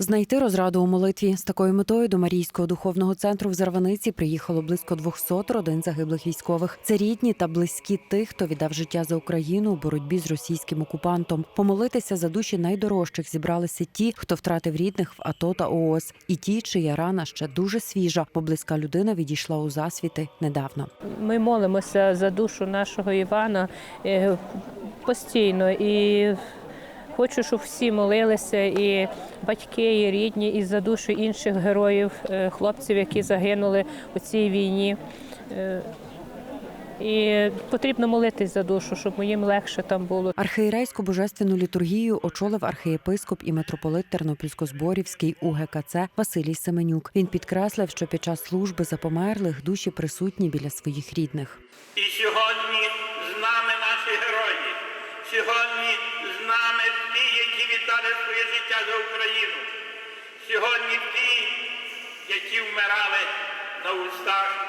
Знайти розраду у молитві з такою метою до Марійського духовного центру в Зарваниці приїхало близько 200 родин загиблих військових. Це рідні та близькі тих, хто віддав життя за Україну у боротьбі з російським окупантом. Помолитися за душі найдорожчих зібралися ті, хто втратив рідних в АТО та ООС, і ті, чия рана ще дуже свіжа, бо близька людина відійшла у засвіти недавно. Ми молимося за душу нашого Івана е, постійно і хочу, щоб всі молилися, і батьки, і рідні, і за душу інших героїв, е, хлопців, які загинули у цій війні. Е, І потрібно молитись за душу, щоб їм легше там було. Архієрейську божественну літургію очолив архієпископ і митрополит Тернопільсько-Зборівський УГКЦ Василій Семенюк. Він підкреслив, що під час служби за померлих душі присутні біля своїх рідних. І сьогодні з нами наші герої. Сьогодні з віддали своє життя за Україну. Сьогодні ті, які вмирали на устах.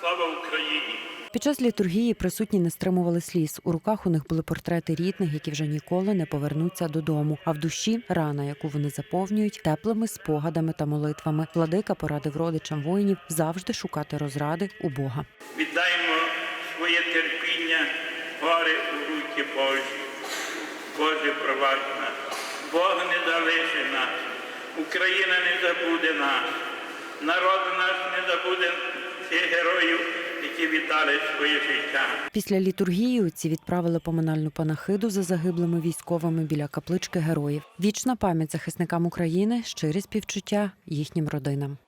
Слава Україні! Під час літургії присутні не стримували сліз. У руках у них були портрети рідних, які вже ніколи не повернуться додому. А в душі рана, яку вони заповнюють теплими спогадами та молитвами. Владика порадив родичам воїнів завжди шукати розради у Бога. Віддаємо своє терпіння, горе у руки Божі. Боже, пробач нас. Бог не залишить нас. Україна не забуде нас. Народ наш не забуде цих героїв, які віддали своє життя. Після літургії отці відправили поминальну панахиду за загиблими військовими біля каплички героїв. Вічна пам'ять захисникам України, щирі співчуття їхнім родинам.